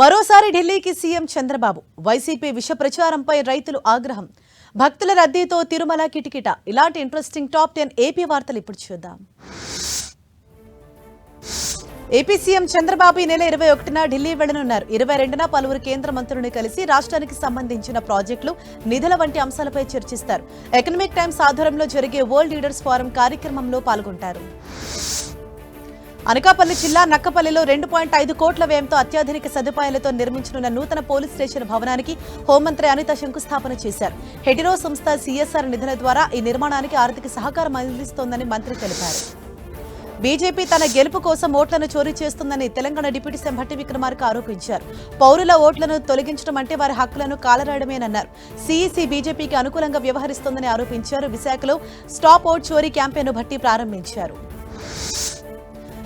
మరోసారి ఢిల్లీకి CM Chandrababu YCP విష ప్రచారంపై రైతులు ఆగ్రహం. భక్తుల రద్దీతో తిరుమల కిటికిట. ఇలాంటి ఇంట్రెస్టింగ్ టాప్ టెన్ ఏపీ వార్తలు ఇప్పుడు చూద్దాం. ఏపీ సీఎం చంద్రబాబు ఈ నెల ఇరవై ఒకటిన ఢిల్లీ వెళ్ళనున్నారు ఇరవై రెండున పలువురు కేంద్ర మంత్రులను కలిసి రాష్ట్రానికి సంబంధించిన ప్రాజెక్టులు నిధుల వంటి అంశాలపై చర్చిస్తారు. ఎకనామిక్ టైమ్స్ ఆధ్వర్యంలో జరిగే వరల్డ్ లీడర్స్ ఫోరం కార్యక్రమంలో పాల్గొంటారు. అనకాపల్లి జిల్లా నక్కపల్లిలో రెండు పాయింట్ ఐదు కోట్ల వ్యయంతో అత్యాధునిక సదుపాయాలతో నిర్మించనున్న నూతన పోలీస్ స్టేషన్ భవనానికి హోంమంత్రి అనిత శంకుస్థాపన చేశారు. హెడిరో సంస్థ సీఎస్ఆర్ నిధుల ద్వారా ఈ నిర్మాణానికి ఆర్థిక సహకారం అందిస్తోందని మంత్రి తెలిపారు. బీజేపీ తన గెలుపు కోసం ఓట్లను చోరీ చేస్తుందని తెలంగాణ డిప్యూటీ సీఎం భట్టి విక్రమార్క ఆరోపించారు. పౌరుల ఓట్లను తొలగించడం అంటే వారి హక్కులను కాలరాయడమేనన్నారు. సీఈసీ బీజేపీకి అనుకూలంగా వ్యవహరిస్తోందని ఆరోపించారు. విశాఖలో స్టాప్ ఓట్ చోరీ క్యాంపెయిన్ను భట్టి ప్రారంభించారు.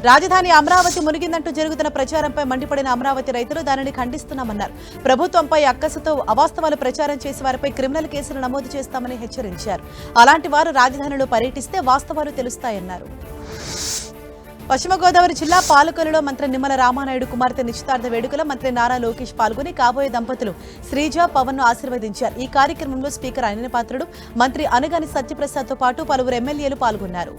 రాజధాని అమరావతి మునిగిందంటూ జరుగుతున్న ప్రచారంపై మండిపడిన అమరావతి రైతులు దానిని ఖండిస్తున్నామన్నారు. ప్రభుత్వంపై అక్కసుతో అవాస్తవాలు ప్రచారం చేసే వారిపై క్రిమినల్ కేసులు నమోదు చేస్తామని హెచ్చరించారు. అలాంటి వారు రాజధానిలో పర్యటిస్తే వాస్తవాలు తెలుస్తాయన్నారు. పశ్చిమ గోదావరి జిల్లా పాలకొలలో మంత్రి నిమ్మల రామానాయుడు కుమార్తె నిశ్చితార్థ వేడుకలో మంత్రి నారా లోకేష్ పాల్గొని కాబోయే దంపతులు శ్రీజ పవన్ను ఆశీర్వదించారు. ఈ కార్యక్రమంలో స్పీకర్ అనిన పాత్రుడు మంత్రి అనగాని సత్యప్రసాద్తో పాటు పలువురు ఎమ్మెల్యేలు పాల్గొన్నారు.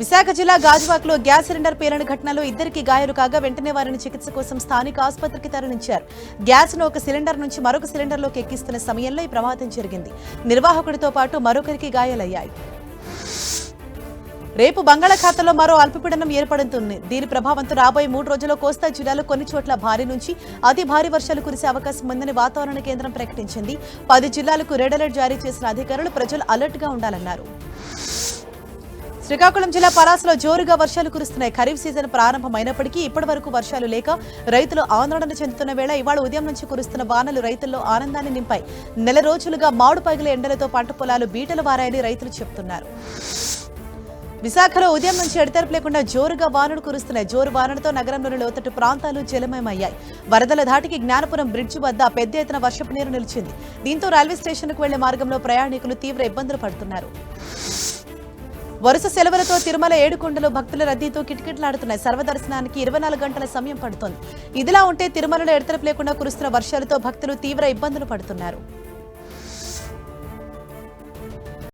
విశాఖ జిల్లా గాజువాక్లో గ్యాస్ సిలిండర్ పేలిన ఘటనలో ఇద్దరికి గాయాలు కాగా వెంటనే వారిని చికిత్స కోసం స్థానిక ఆసుపత్రికి తరలించారు. గ్యాస్ను ఒక సిలిండర్ నుంచి మరొక సిలిండర్లోకి ఎక్కిస్తున్న సమయంలో ఈ ప్రమాదం జరిగింది. నిర్వాహకుడితో పాటు మరొకరికి గాయాలయ్యాయి. రేపు బంగాళాఖాతంలో మరో అల్పపీడనం ఏర్పడుతుంది. దీని ప్రభావంతో రాబోయే మూడు రోజుల్లో కోస్తా జిల్లాలో కొన్ని చోట్ల భారీ నుంచి అతి భారీ వర్షాలు కురిసే అవకాశం ఉందని వాతావరణ కేంద్రం ప్రకటించింది. పది జిల్లాలకు రెడ్ అలర్ట్ జారీ చేసిన అధికారులు ప్రజలు అలర్ట్గా ఉండాలన్నారు. శ్రీకాకుళం జిల్లా పరాసలో జోరుగా వర్షాలు కురుస్తున్నాయి. ఖరీఫ్ సీజన్ ప్రారంభమైనప్పటికీ ఇప్పటి వరకు వర్షాలు లేక రైతులు ఆందోళన చెందుతున్న వేళ ఇవాళ ఉదయం నుంచి కురుస్తున్న వానలు రైతుల్లో ఆనందాన్ని నింపాయి. నెల రోజులుగా మాడు పగిల ఎండలతో పంట పొలాలు బీటలు వారాయని రైతులు చెబుతున్నారు విశాఖలో ఉదయం నుంచి ఎడతెరపు లేకుండా జోరుగా వానలు కురుస్తున్నాయి. జోరు వానలతో నగరంలోని లోతట్టు ప్రాంతాలు జలమయమయ్యాయి. వరదల ధాటికి జ్ఞానపురం బ్రిడ్జ్ వద్ద పెద్ద ఎత్తున వర్షపు నీరు నిలిచింది. దీంతో రైల్వే స్టేషన్కు వెళ్ళే మార్గంలో ప్రయాణికులు తీవ్ర ఇబ్బందులు పడుతున్నారు. వరుస సెలవులతో తిరుమల ఏడుకొండలో భక్తుల రద్దీతో కిటకిటలాడుతున్నాయి. సర్వదర్శనానికి ఇరవై నాలుగు గంటల సమయం పడుతోంది. ఇదిలా ఉంటే తిరుమలలో ఎడతెరపు లేకుండా కురుస్తున్న వర్షాలతో భక్తులు తీవ్ర ఇబ్బందులు పడుతున్నారు.